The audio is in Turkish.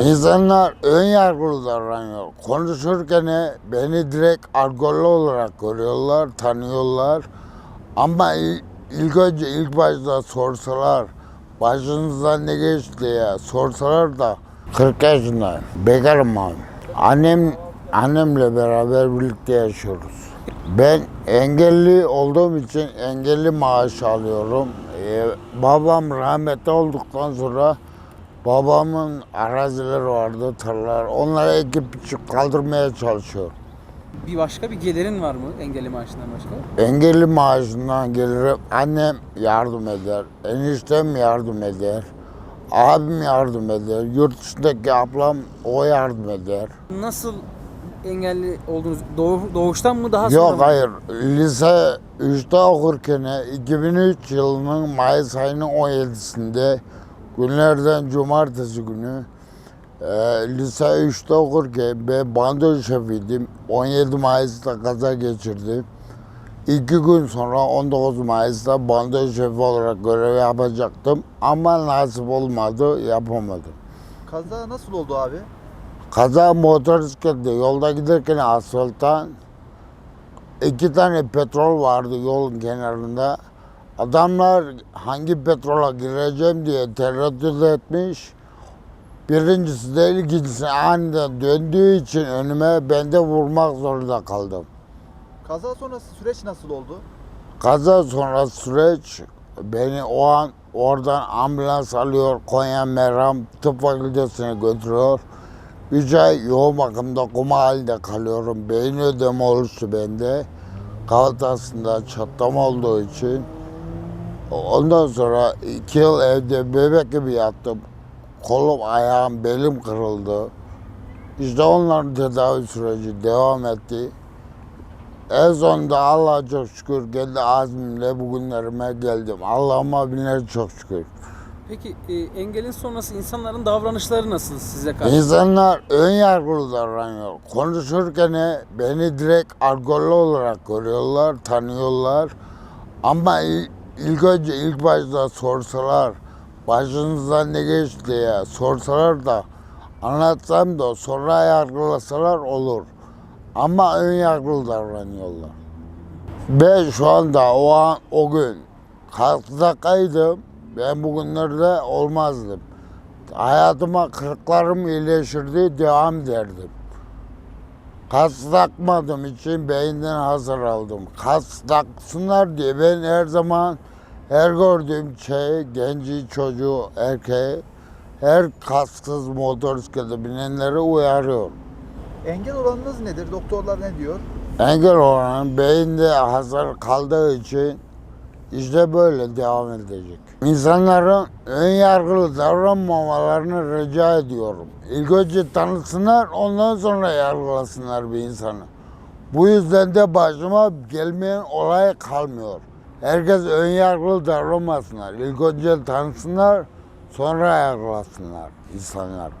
İnsanlar ön yargılı davranıyor. Konuşurken beni direkt alkollü olarak görüyorlar, tanıyorlar. Ama il- ilk önce ilk başta sorsalar, başınızdan ne geçti diye sorsalar da 40 yaşındayım. Bekarım abi. Annem, annemle beraber birlikte yaşıyoruz. Ben engelli olduğum için engelli maaş alıyorum. Ee, babam rahmetli olduktan sonra babamın arazileri vardı, tarlalar. Onları ekip biçip kaldırmaya çalışıyor. Bir başka bir gelirin var mı engelli maaşından başka? Engelli maaşından gelirim. Annem yardım eder, eniştem yardım eder, abim yardım eder, yurt dışındaki ablam o yardım eder. Nasıl engelli oldunuz? Doğu, doğuştan mı daha sonra Yok mı? hayır, lise 3'te okurken 2003 yılının Mayıs ayının 17'sinde günlerden cumartesi günü e, lise 3'te okurken ben bando şefiydim. 17 Mayıs'ta kaza geçirdim. İki gün sonra 19 Mayıs'ta bando şefi olarak görev yapacaktım. Ama nasip olmadı, yapamadım. Kaza nasıl oldu abi? Kaza motosiklette yolda giderken asfalttan iki tane petrol vardı yolun kenarında. Adamlar hangi petrola gireceğim diye tereddüt etmiş. Birincisi de ikincisi aniden döndüğü için önüme ben de vurmak zorunda kaldım. Kaza sonrası süreç nasıl oldu? Kaza sonra süreç beni o an oradan ambulans alıyor Konya Meram Tıp Fakültesine götürüyor. Üç ay yoğun bakımda koma halinde kalıyorum. Beyin ödemi oluştu bende. Kafatasında çatlama olduğu için. Ondan sonra iki yıl evde bebek gibi yattım. Kolum, ayağım, belim kırıldı. İşte onların tedavi süreci devam etti. En sonunda Allah'a çok şükür kendi azmimle bugünlerime geldim. Allah'ıma binler çok şükür. Peki e, engelin sonrası insanların davranışları nasıl size karşı? İnsanlar ön yargılı davranıyor. Konuşurken beni direkt alkollü olarak görüyorlar, tanıyorlar. Ama ilk önce ilk başta sorsalar, başınızdan ne geçti diye sorsalar da anlatsam da sonra yargılasalar olur. Ama ön yargılı davranıyorlar. Ben şu anda o an o gün kalksakaydım ben bugünlerde olmazdım. Hayatıma kırıklarım iyileşirdi, devam derdim. Kas takmadığım için beyinden hasar aldım. Kas taksınlar diye ben her zaman her gördüğüm şey, genci, çocuğu, erkeği, her kassız motosiklete binenleri uyarıyorum. Engel oranınız nedir? Doktorlar ne diyor? Engel olanın beyinde hasar kaldığı için işte böyle devam edecek. İnsanların ön yargılı davranmamalarını rica ediyorum. İlk önce tanısınlar ondan sonra yargılasınlar bir insanı. Bu yüzden de başıma gelmeyen olay kalmıyor. Herkes ön yargılı davranmasınlar. İlk önce tanısınlar sonra yargılasınlar insanlar.